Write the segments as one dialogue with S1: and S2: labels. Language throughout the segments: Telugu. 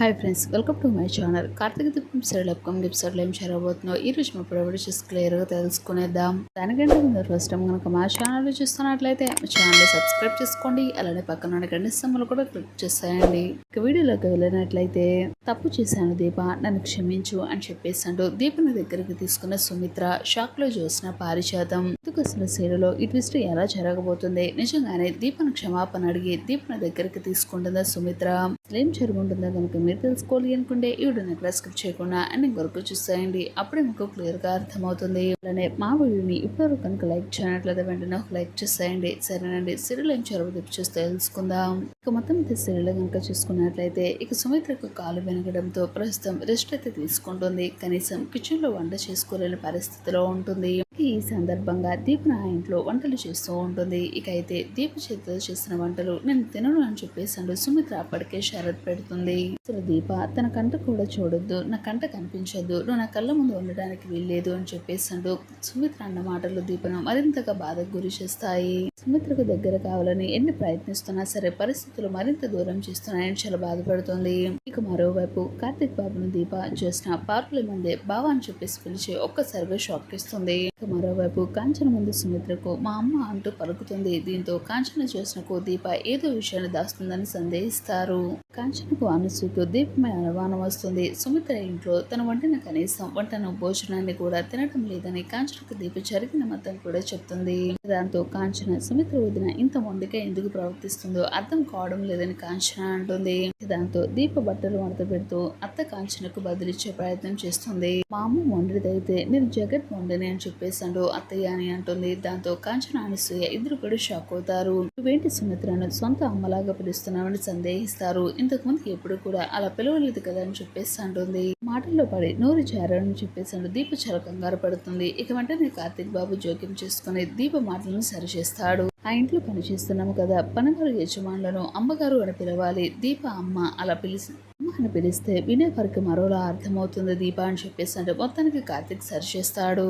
S1: Hi friends welcome to my channel. Karthika Deepam serial upcoming ఎపిసోడ్లో ఏం చేరబోతుందో ఈ రోజు మా ప్రొవైడ్ చూసి క్లియర్గా తెలుసుకునేద్దాం. దానికంటే ముందు ఫస్ట్ టైం కనుక మా ఛానల్ చూస్తున్నట్లయితే మా ఛానల్ సబ్స్క్రైబ్ చేసుకోండి. అలానే పక్కన ఉన్న గంట కూడా క్లిక్ చేసేయండి. ఇక వీడియోలోకి వెళ్ళినట్లయితే తప్పు చేశాను దీప నన్ను క్షమించు అని చెప్పేసాడు దీపని దగ్గరికి తీసుకున్న సుమిత్ర షాక్లో చూసిన పారిజాతం. ఎందుకు అసలు సీరియల్లో ఈ ట్విస్ట్ ఎలా జరగబోతుంది? నిజంగానే దీపను క్షమాపణ అడిగి దీపన దగ్గరికి తీసుకుంటుందా సుమిత్ర ఏం జరుగుంటుందో కనుక మీరు తెలుసుకోవాలి అనుకుంటే ఈ వీడియోని ఎక్కడ స్కిప్ చేయకుండా అన్ని వరకు చూసేయండి. అప్పుడే మీకు క్లియర్గా అర్థమవుతుంది. అలానే మా వీడియోని ఇప్పుడు కనుక లైక్ చేయనట్లయితే వెంటనే ఒక లైక్ చేసేయండి. సరేనండి. సీరియల్ ఏం జరుగుతుంది చూస్తే తెలుసుకుందాం. ఇక మొత్తం అయితే సీరియల్ కనుక చూసుకున్నట్లయితే ఇక సుమిత్రకు కాలు వెనకడంతో ప్రస్తుతం రెస్ట్ అయితే తీసుకుంటుంది. కనీసం కిచెన్లో వంట చేసుకోలేని పరిస్థితిలో ఉంటుంది. ఈ సందర్భంగా దీపు నా ఇంట్లో వంటలు చేస్తూ ఉంటుంది. ఇక అయితే దీప చేతితో చేసిన వంటలు నేను తినను అని చెప్పేసాడు సుమిత్ర అప్పటికే షరత్ పెడుతుంది. అసలు దీప తన కంట కూడా చూడొద్దు నా కంట కనిపించొద్దు నువ్వు నా కళ్ళ ముందు ఉండడానికి వీల్లేదు అని చెప్పేసాడు సుమిత్ర అన్న మాటలు దీపను మరింతగా బాధకు గురి చేస్తాయి. సుమిత్రకు దగ్గర కావాలని ఎన్ని ప్రయత్నిస్తున్నా సరే పరిస్థితులు మరింత దూరం చేస్తున్నాయని చాలా బాధపడుతుంది. ఇక మరోవైపు కార్తిక్ బాబును దీప చేసిన పార్కుల ముందే బావా అని చెప్పేసి పిలిచి ఒక్కసారిగా షాక్ ఇస్తుంది. మరోవైపు కాంచన ముందు సుమిత్రకు మా అమ్మ అంటూ పలుకుతుంది. దీంతో కాంచన చూసిన దీప ఏదో విషయాన్ని దాస్తుందని సందేహిస్తారు. కాంచనకు అనుసూకు దీపమే అనుమానం వస్తుంది. సుమిత్ర ఇంట్లో తన వంటిన కనీసం వంటను భోజనాన్ని కూడా తినటం లేదని కాంచనకు దీప జరిగిన మొత్తం కూడా చెప్తుంది. దాంతో కాంచన సుమిత్ర వదిన ఇంత మొండిగా ఎందుకు ప్రవర్తిస్తుందో అర్థం కావడం లేదని కాంచన అంటుంది. దాంతో దీప బట్టలు మడత పెడుతూ అత్త కాంచనకు బదిలిచ్చే ప్రయత్నం చేస్తుంది. మా అమ్మ మొండిదైతే నేను జగత్ మొండిని అని చెప్పేసాడు అత్తయ్య అని అంటుంది. దాంతో కాంచన అనసూయ ఇద్దరు కూడా షాక్ అవుతారు. నువ్వేంటి సుమిత్రను సొంత అమ్మలాగా పిలుస్తున్నావని సందేహిస్తారు. ఇంతకు ముందు ఎప్పుడు కూడా అలా పిలవలేదు కదా అని చెప్పేసి అంటుంది. మాటల్లో పడి నోరు జారని చెప్పేసాడు దీప చాలా కంగారు పడుతుంది. ఇక వెంటనే కార్తీక్ బాబు జోక్యం చేసుకుని దీప మాటలను సరిచేస్తాడు. ఆ ఇంట్లో పని చేస్తున్నాము కదా. పనివారు యజమానులను అమ్మగారు అని పిలవాలి. దీప అమ్మ అలా పిలిచి అమ్మ అని పిలిస్తే వినేవారికి మరోలా అర్థమవుతుంది. దీప అని చెప్పేసి అంటే మొత్తానికి కార్తీక్ సరిచేస్తాడు.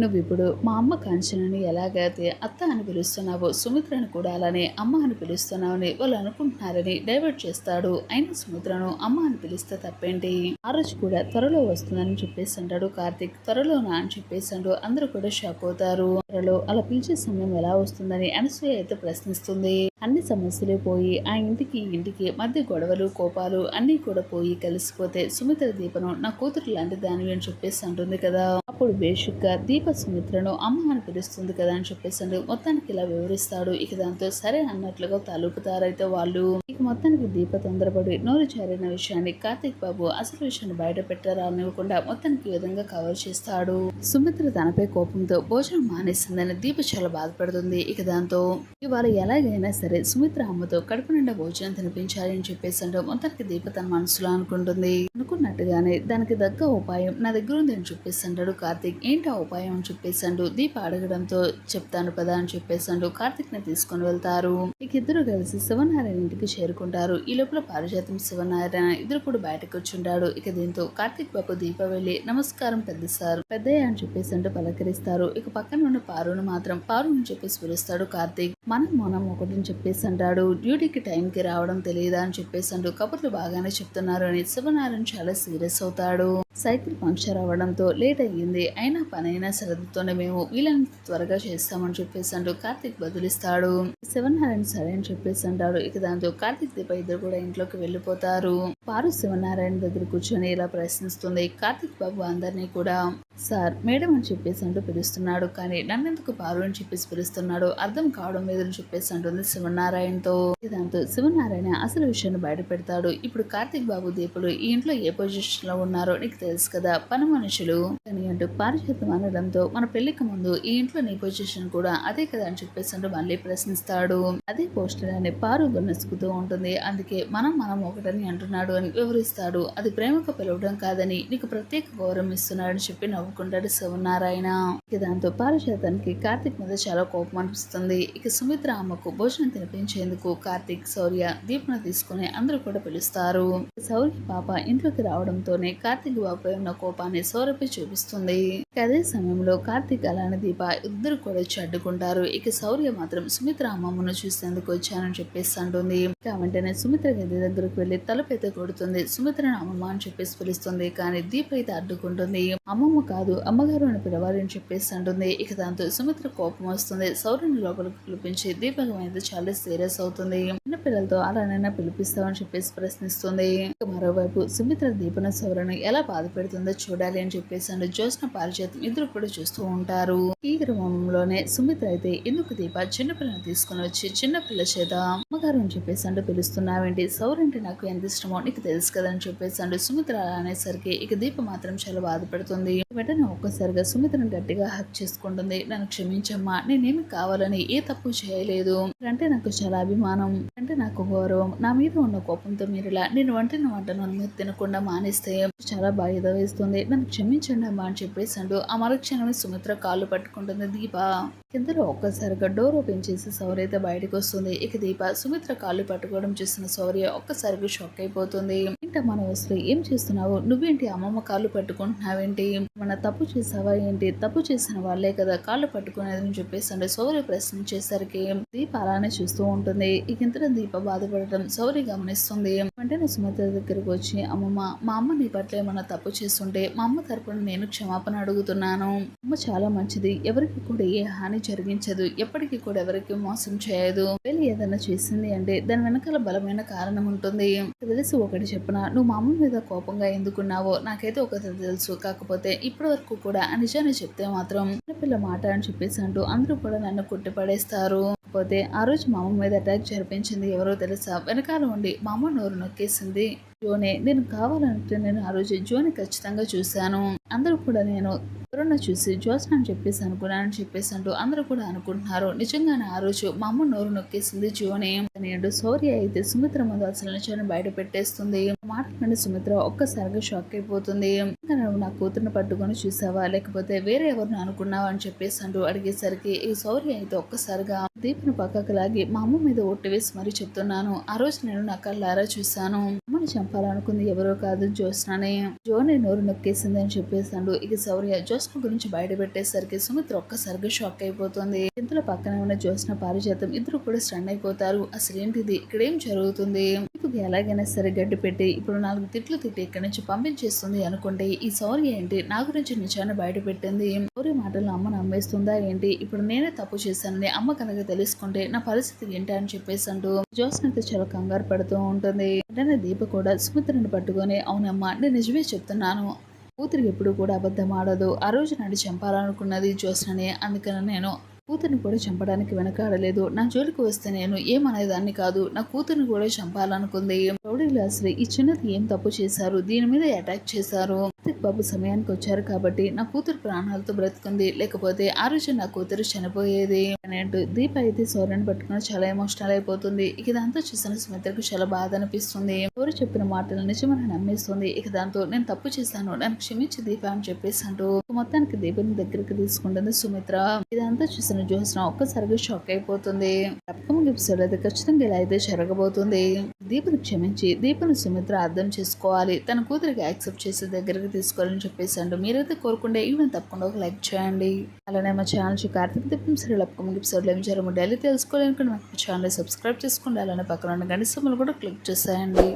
S1: నువ్వు ఇప్పుడు మా అమ్మ కాంచనని ఎలాగైతే అత్త అని పిలుస్తున్నావో సుమిత్రను కూడా అలానే అమ్మ అని పిలుస్తున్నావని వాళ్ళు అనుకుంటున్నారని డైవర్ట్ చేస్తాడు. అయినా సుమిత్రను అమ్మ అని పిలిస్తే తప్పేంటి? ఆ రోజు కూడా త్వరలో వస్తుందని చెప్పేసి అంటాడు కార్తిక్. త్వరలోనా అని చెప్పేసాడు అందరూ కూడా షాక్ అవుతారు. త్వరలో అలా పిలిచే సమయం ఎలా వస్తుందని అనసూయ అయితే ప్రశ్నిస్తుంది. అన్ని సమస్యలు పోయి ఆ ఇంటికి ఇంటికి మధ్య గొడవలు కోపాలు అన్నీ కూడా పోయి కలిసిపోతే సుమిత్ర దీపను నా కూతురు లాంటి దానివి అని చెప్పేసి అంటుంది కదా. అప్పుడు బేషుగ్గా దీప సుమిత్రను అమ్మ అని పిలుస్తుంది కదా అని చెప్పేసి మొత్తానికి ఇలా వివరిస్తాడు. ఇక దాంతో సరే అన్నట్లుగా తలుపుతారైతే వాళ్ళు. ఇక మొత్తానికి దీప తొందరపడి నోరు జారిన విషయాన్ని కార్తీక్ బాబు అసలు విషయాన్ని బయట పెట్టారా అనివ్వకుండా మొత్తానికి ఈ విధంగా కవర్ చేస్తాడు. సుమిత్ర తనపై కోపంతో భోజనం మానేస్తుందని దీప చాలా బాధపడుతుంది. ఇక దాంతో ఇవాళ ఎలాగైనా సరే సుమిత్ర అమ్మతో కడుపు నిండా భోజనం తినిపించాలి అని చెప్పేసి మొత్తానికి దీప తన మనసులో అనుకుంటుంది. అనుకున్నట్టుగానే దానికి దగ్గ ఉపాయం నా దగ్గర ఉంది అని చెప్పేసాడు కార్తీక్. ఏంటి ఆ ఉపాయం అని చెప్పేసాడు దీప అడగడంతో చెప్తాను పదా అని చెప్పేసాడు కార్తీక్ని తీసుకొని వెళ్తారు. ఇక ఇద్దరు కలిసి శివనారాయణ ఇంటికి చేరుకుంటారు. ఈ లోపల పారిజాతం శివనారాయణ ఇద్దరు కూడా బయటకు వచ్చుంటాడు ఇక దీంతో కార్తీక్ బాబు దీప వెళ్ళి నమస్కారం పెద్ద సార్ పెద్దయ్య అని చెప్పేసి అంటూ పలకరిస్తారు. ఇక పక్కన ఉన్న పారును మాత్రం పారు అని చెప్పేసి పిలుస్తాడు కార్తిక్. మనం మనం ఒకటిని చెప్పేసి అంటాడు డ్యూటీకి టైంకి రావడం తెలియదా అని చెప్పేసి అంటూ కబుర్లు బాగానే చెప్తున్నారు అని శివనారాయణ చాలా సీరియస్ అవుతాడు. సైకిల్ పంక్చర్ అవ్వడంతో లేట్ అయ్యింది. అయినా పనైనా సరదుతోనే మేము వీళ్ళని త్వరగా చేస్తామని చెప్పేసి అంటూ కార్తిక్ బదులిస్తాడు. శివనారాయణ సరే అని చెప్పేసి అంటాడు ఇక దాంతో కార్తీక్ దీప ఇద్దరు కూడా ఇంట్లోకి వెళ్ళిపోతారు. పారు శివనారాయణ దగ్గర కూర్చొని ఇలా ప్రశ్నిస్తుంది. కార్తీక్ బాబు అందరినీ కూడా సార్ మేడం అని చెప్పేసి అంటూ పిలుస్తున్నాడు. కానీ నన్నెందుకు పారు అని చెప్పేసి పిలుస్తున్నాడు? అర్థం కావడం లేదని చెప్పేసి అంటుంది శివనారాయణతో. దాంతో శివనారాయణ అసలు విషయాన్ని బయట పెడతాడు. ఇప్పుడు కార్తిక్ బాబు దీపులు ఈ ఇంట్లో ఏ పొజిషన్లో ఉన్నారో నీకు తెలుసు కదా. పని మనుషులు. అని అంటూ పారిశుద్ధం అనడంతో మన పెళ్ళికి ముందు ఈ ఇంట్లో నీ పొజిషన్ కూడా అదే కదా అని చెప్పేసి అంటూ మళ్ళీ ప్రశ్నిస్తాడు. అదే పోస్టర్ అని పారు గున్నెసుకుతూ ఉంటుంది. అందుకే మనం మనం ఒకటని అంటున్నాడు అని వివరిస్తాడు. అది ప్రేమకు పిలవడం కాదని నీకు ప్రత్యేక గౌరవం ఇస్తున్నాడని చెప్పి నవ్వుకుంటాడు శివనారాయణ. ఇక దాంతో పారిశాతానికి కార్తీక్ మీద చాలా కోపం అనిపిస్తుంది. ఇక సుమిత్ర అమ్మకు భోజనం తినిపించేందుకు కార్తీక్ శౌర్య దీపను తీసుకుని అందరూ కూడా పిలుస్తారు. శౌర్య పాప ఇంట్లోకి రావడంతోనే కార్తీక్ బాబుపై ఉన్న కోపాన్ని శౌర్యపై చూపిస్తుంది. అదే సమయంలో కార్తీక్ అలానే దీప ఇద్దరు కూడా వచ్చి అడ్డుకుంటారు ఇక శౌర్య మాత్రం సుమిత్ర అమ్మమ్మను చూసేందుకు వచ్చానని చెప్పేసి అంటుంది. వెంటనే సుమిత్ర గది దగ్గరకు వెళ్ళి తలపైతే కొడుతుంది. సుమిత్రను అమ్మమ్మ అని చెప్పేసి పిలుస్తుంది. కానీ దీప అయితే అడ్డుకుంటుంది. అమ్మమ్మ కాదు. అమ్మగారు అని పిలవాలి అని చెప్పేసి అంటుంది. ఇక దాంతో సుమిత్ర కోపం వస్తుంది. సౌరుని లోపలికి పిలిపించి దీపకం అయితే చాలా సీరియస్ అవుతుంది. చిన్న పిల్లలతో అలానైనా పిలిపిస్తామని చెప్పేసి ప్రశ్నిస్తుంది. ఇక మరోవైపు సుమిత్ర దీపన సౌరను ఎలా బాధ పెడుతుందో చూడాలి అని చెప్పేసి అంటూ జ్యోత్స్న పారిచేతం ఇద్దరు కూడా చూస్తూ ఉంటారు. ఈ క్రమంలోనే సుమిత్ర అయితే ఎందుకు దీప చిన్నపిల్లని తీసుకుని వచ్చి చిన్నపిల్ల చేత అమ్మగారు అని చెప్పేసి అంటూ పిలుస్తున్నావేంటి? సౌరంటే నాకు ఎంత ఇష్టమో నీకు తెలుసు కదా అని చెప్పేసి అంటూ సుమిత్ర అలా అనేసరికి ఇక దీప మాత్రం చాలా బాధపడుతుంది వెంటనే ఒక్కసారిగా సుమిత్రను గట్టిగా హక్ చేసుకుంటుంది. నన్ను క్షమించమ్మా నేనేమి కావాలని ఏ తప్పు చేయలేదు. అంటే నాకు చాలా అభిమానం అంటే నాకు గౌరవం. నా మీద ఉన్న కోపంతో మీరు ఇలా నేను వంటిన వంటను మీరు తినకుండా మానేస్తే చాలా బాధ వేస్తుంది నన్ను క్షమించండి అమ్మా అని చెప్పేసి అంటూ ఆ మరుక్షణమే సుమిత్ర కాళ్ళు పట్టుకుంటుంది దీప. కిందలో ఒక్కసారిగా డోర్ ఓపెన్ చేసి సౌర్య అయితే బయటకు వస్తుంది. ఇక దీప సుమిత్ర కాళ్ళు పట్టుకోవడం చూసిన సౌర్య ఒక్కసారిగా షాక్ అయిపోతుంది. ఏంటమ్మా నువ్వు ఏం చేస్తున్నావు? నువ్వేంటి అమ్మమ్మ కాళ్ళు పట్టుకుంటున్నావేంటి? మన తప్పు చేసావా ఏంటి? తప్పు చేసిన వాళ్ళే కదా కాళ్ళు పట్టుకునేది అని చెప్పేసి అంటే సౌరి ప్రశ్నించేసరికి దీప అలానే చూస్తూ ఉంటుంది. ఇక ఇంతలో దీప బాధపడటం సౌరి గమనిస్తుంది. వెంటనే సుమిత్ర దగ్గరికి వచ్చి అమ్మమ్మ మా అమ్మ నీ పట్ల ఏమన్నా తప్పు చేస్తుంటే మా అమ్మ తరపున నేను క్షమాపణ అడుగుతున్నాను. అమ్మ చాలా మంచిది. ఎవరికి కూడా ఏ హాని జరిగించదు. ఎప్పటికీ కూడా ఎవరికి మోసం చేయదు. వెళ్ళి ఏదైనా చేసింది అంటే దాని వెనకాల బలమైన కారణం ఉంటుంది. తెలిసి ఒకటి చెప్పిన? నువ్వు మా అమ్మ మీద కోపంగా ఎందుకున్నావో నాకైతే ఒక తెలుసు. కాకపోతే ఇప్పటి వరకు కూడా నిజాన్ని చెప్తే మాత్రం పిల్ల మాట అని చెప్పేసి అంటూ అందరూ కూడా నన్ను కుట్టిపడేస్తారు. కాకపోతే ఆ రోజు మా అమ్మ మీద అటాక్ జరిపించింది ఎవరో తెలుసా? వెనకాల ఉండి మా అమ్మ నోరు నొక్కేసింది. జోనే నేను కావాలంటే నేను ఆ రోజు జోని ఖచ్చితంగా చూశాను. అందరూ కూడా నేను ఎవరన్నా చూసి జోస్న అని చెప్పేసి అనుకున్నానని చెప్పేసి అంటూ అందరూ కూడా అనుకుంటున్నారు. నిజంగానే ఆ రోజు మా అమ్మ నోరు నొక్కేసింది జోనే. నేడు సౌర్య అయితే సుమిత్ర ముందు అసలు నిజాన్ని బయట పెట్టేస్తుంది. మాట్లాడిన సుమిత్ర ఒక్కసారిగా షాక్ అయిపోతుంది. నువ్వు నా కూతురుని పట్టుకొని చూసావా? లేకపోతే వేరే ఎవరిని అనుకున్నావా? అని చెప్పేసి అంటూ అడిగేసరికి ఈ సౌర్య అయితే ఒక్కసారిగా దీపును పక్కకు లాగి మా అమ్మ మీద ఒట్టి వేసి మరీ చెప్తున్నాను. ఆ రోజు నేను నా కళ్ళారా చూశాను. అమ్మని చెప్పాలనుకుంది. ఎవరో కాదు జోస్నానే జోనే నోరు నొక్కేసింది అని చెప్పేసాడు ఇక శౌర్య జ్యోత్స్న గురించి బయట పెట్టేసరికి సుమిత్ర ఒక్కసారిగా షాక్ అయిపోతుంది. ఇంతలో పక్కనే ఉన్న జ్యోత్స్న పారిజాతం ఇద్దరు కూడా స్టన్ అయిపోతారు. అసలు ఏంటిది? ఇక్కడ ఏం జరుగుతుంది? ఇప్పుడు ఎలాగైనా సరే గడ్డి పెట్టి ఇప్పుడు నాలుగు తిట్లు తిట్టి ఇక్కడి నుంచి పంపించేస్తుంది అనుకుంటే ఈ శౌర్య ఏంటి? నా గురించి నిజాన్ని బయట పెట్టింది శౌర్య మాటలు అమ్మ నమ్మేస్తుందా ఏంటి? ఇప్పుడు నేనే తప్పు చేశానని అమ్మ కనుక తెలుసుకుంటే నా పరిస్థితి ఏంటి అని చెప్పేసి అంటూ జ్యోత్స్న అయితే చాలా కంగారు పడుతూ ఉంటుంది. వెంటనే దీప కూడా సుమిత్రను పట్టుకొని అవునమ్మా నేను నిజమే చెప్తున్నాను. కూతురికి ఎప్పుడు కూడా అబద్ధం ఆడదు. ఆ రోజు నన్ను చంపాలనుకున్నది జ్యోత్స్ననే. అందుకని నేను కూతురిని కూడా చంపడానికి వెనకాడలేదు. నా జోలికి వస్తే నేను ఏమనేదాన్ని కాదు. నా కూతురిని కూడా చంపాలనుకుంది. రౌడీలు అసలు ఈ చిన్నది ఏం తప్పు చేశారు? దీని మీద అటాక్ చేశారు. బాబు సమయానికి వచ్చారు కాబట్టి నా కూతురు ప్రాణాలతో బ్రతుకుంది. లేకపోతే ఆ రోజు నా కూతురు చనిపోయేది అని అంటూ దీప అయితే సౌర్యని పట్టుకుని చాలా ఎమోషనల్ అయిపోతుంది. ఇక దాంతో చూసిన సుమిత్రకు చాలా బాధ అనిపిస్తుంది. ఎవరు చెప్పిన మాటలు నిజమని నమ్మేస్తుంది. ఇక దాంతో నేను తప్పు చేశాను నన్ను క్షమించి దీప అని చెప్పేసి అంటూ మొత్తానికి దీపని దగ్గరికి తీసుకుంటుంది సుమిత్ర. ఇదంతా చూసిన జ్యోత్స్న ఒక్కసారిగా షాక్ అయిపోతుంది. అప్కమింగ్ ఎపిసోడ్ అయితే ఖచ్చితంగా ఇలా అయితే జరగబోతుంది. దీపను క్షమించి దీపను సుమిత్ర అర్థం చేసుకోవాలి. తన కూతురికి యాక్సెప్ట్ చేసి దగ్గరికి తీసుకోవాలని చెప్పేసి అండి మీరైతే కోరుకుంటే ఈవెన్ తప్పకుండా ఒక లైక్ చేయండి. అలానే మా ఛానల్ కార్తీక దీపం సరే అప్కమింగ్ ఎపిసోడ్లో ఏం జరగము డైలీ తెలుసుకోవాలనుకుంటే మా ఛానల్ సబ్స్క్రైబ్ చేసుకోండి. అలానే పక్కన ఉన్న గణిత కూడా క్లిక్ చేసేయండి.